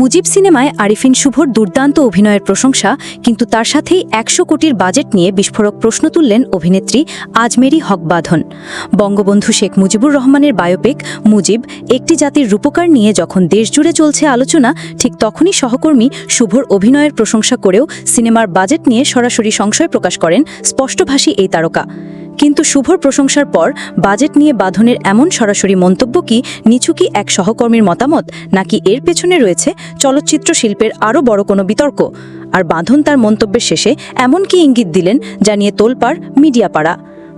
মুজিব সিনেমায় আরিফিন শুভর দুর্দান্ত অভিনয়ের প্রশংসা, কিন্তু তার সাথেই একশো কোটির বাজেট নিয়ে বিস্ফোরক প্রশ্ন তুললেন অভিনেত্রী আজমেরি হক বাঁধন বঙ্গবন্ধু শেখ মুজিবুর রহমানের বায়োপিক, মুজিব একটি জাতির রূপকার নিয়ে যখন দেশজুড়ে চলছে আলোচনা, ঠিক তখনই সহকর্মী শুভর অভিনয়ের প্রশংসা করেও সিনেমার বাজেট নিয়ে সরাসরি সংশয় প্রকাশ করেন স্পষ্টভাষী এই তারকা। কিন্তু শুভর প্রশংসার পর বাজেট নিয়ে বাঁধনের এমন সরাসরি মন্তব্য কি নিছু কি এক সহকর্মীর মতামত, নাকি এর পেছনে রয়েছে চলচ্চিত্র শিল্পের আরও বড় কোনো বিতর্ক? আর বাঁধন তার মন্তব্যের শেষে এমন কি ইঙ্গিত দিলেন জানিয়ে তোলপাড় মিডিয়া পাড়া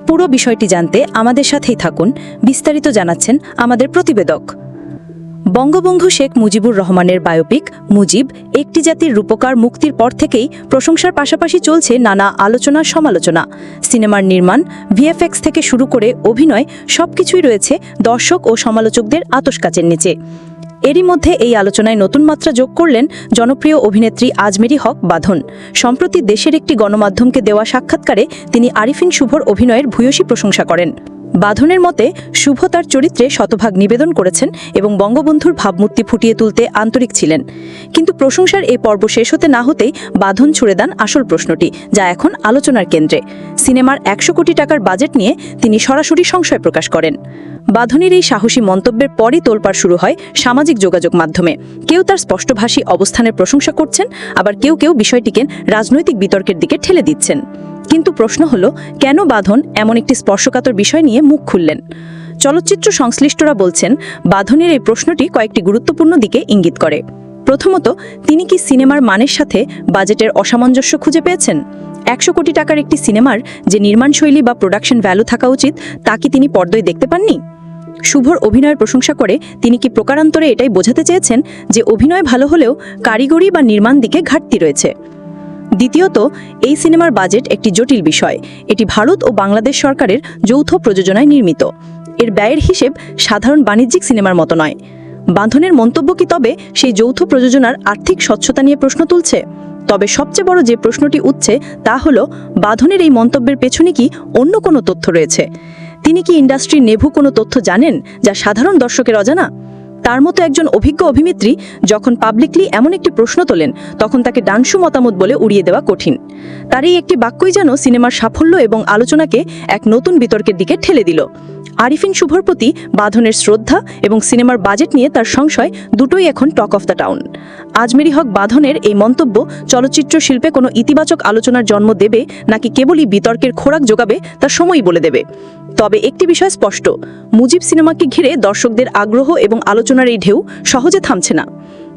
পুরো বিষয়টি জানতে আমাদের সাথেই থাকুন, বিস্তারিত জানাচ্ছেন আমাদের প্রতিবেদক। বঙ্গবন্ধু শেখ মুজিবুর রহমানের বায়োপিক মুজিব একটি জাতির রূপকার মুক্তির পর থেকেই প্রশংসার পাশাপাশি চলছে নানা আলোচনা সমালোচনা। সিনেমার নির্মাণ, ভিএফএক্স থেকে শুরু করে অভিনয় সবকিছুই রয়েছে দর্শক ও সমালোচকদের আতসকাচের নিচে। এরই মধ্যে এই আলোচনায় নতুন মাত্রা যোগ করলেন জনপ্রিয় অভিনেত্রী আজমেরি হক বাঁধন। সম্প্রতি দেশের একটি গণমাধ্যমকে দেওয়া সাক্ষাৎকারে তিনি আরিফিন শুভর অভিনয়ের ভূয়সী প্রশংসা করেন। বাঁধনের মতে শুভ তার চরিত্রে শতভাগ নিবেদন করেছেন এবং বঙ্গবন্ধুর ভাবমূর্তি ফুটিয়ে তুলতে আন্তরিক ছিলেন। কিন্তু প্রশংসার এই পর্ব শেষ হতে না হতেই বাঁধন ছুড়ে দেন আসল প্রশ্নটি, যা এখন আলোচনার কেন্দ্রে। সিনেমার একশো কোটি টাকার বাজেট নিয়ে তিনি সরাসরি সংশয় প্রকাশ করেন। বাঁধনের এই সাহসী মন্তব্যের পরই তোলপাড় শুরু হয় সামাজিক যোগাযোগ মাধ্যমে। কেউ তার স্পষ্টভাষী অবস্থানের প্রশংসা করছেন, আবার কেউ কেউ বিষয়টিকে রাজনৈতিক বিতর্কের দিকে ঠেলে দিচ্ছেন। কিন্তু প্রশ্ন হলো, কেন বাঁধন এমন একটি স্পর্শকাতর বিষয় নিয়ে মুখ খুললেন? চলচ্চিত্র সংশ্লিষ্টরা বলছেন, বাঁধনের এই প্রশ্নটি কয়েকটি গুরুত্বপূর্ণ দিকে ইঙ্গিত করে। প্রথমত, তিনি কি সিনেমার মানের সাথে বাজেটের অসামঞ্জস্য খুঁজে পেয়েছেন? একশো কোটি টাকার একটি সিনেমার যে নির্মাণশৈলী বা প্রোডাকশন ভ্যালু থাকা উচিত, তা কি তিনি পর্দায় দেখতে পাননি? শুভর অভিনয়ের প্রশংসা করে তিনি কি প্রকারান্তরে এটাই বোঝাতে চেয়েছেন যে অভিনয় ভালো হলেও কারিগরি বা নির্মাণ দিকে ঘাটতি রয়েছে। দ্বিতীয়ত, এই সিনেমার বাজেট একটি জটিল বিষয়। এটি ভারত ও বাংলাদেশ সরকারের যৌথ প্রযোজনায় নির্মিত। এর ব্যয়ের হিসেব সাধারণ বাণিজ্যিক সিনেমার মতো নয়। বাঁধনের মন্তব্য কি তবে সেই যৌথ প্রযোজনার আর্থিক স্বচ্ছতা নিয়ে প্রশ্ন তুলছে? তবে সবচেয়ে বড় যে প্রশ্নটি উঠছে তা হলো, বাঁধনের এই মন্তব্যের পেছনে কি অন্য কোনো তথ্য রয়েছে? তিনি কি ইন্ডাস্ট্রির নেভু কোনো তথ্য জানেন যা সাধারণ দর্শকের অজানা? তার মতো একজন অভিজ্ঞ অভিনেত্রী যখন পাবলিকলি এমন একটি প্রশ্ন তোলেন, তখন তাকে ডানসু মতামত বলে উড়িয়ে দেওয়া কঠিন। তার এই একটি বাক্যই যেন সিনেমার সাফল্য এবং আলোচনাকে এক নতুন বিতর্কের দিকে ঠেলে দিল। আরিফিন শুভর প্রতি বাঁধনের শ্রদ্ধা এবং সিনেমার বাজেট নিয়ে তার সংশয় দুটোই এখন talk of the town. Azmeri Haque বাঁধনের এই মন্তব্য চলচ্চিত্র শিল্পে কোনো ইতিবাচক আলোচনার জন্ম দেবে নাকি কেবলই বিতর্কের খোরাক যোগাবে তা সময়ই বলে দেবে। তবে একটি বিষয় স্পষ্ট, মুজিব সিনেমাকে ঘিরে দর্শকদের আগ্রহ এবং আলোচনার এই ঢেউ সহজে থামছে না।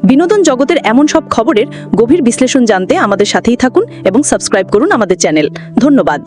বিনোদন জগতের এমন সব খবরের গভীর বিশ্লেষণ জানতে আমাদের সাথেই থাকুন এবং সাবস্ক্রাইব করুন আমাদের চ্যানেল। ধন্যবাদ।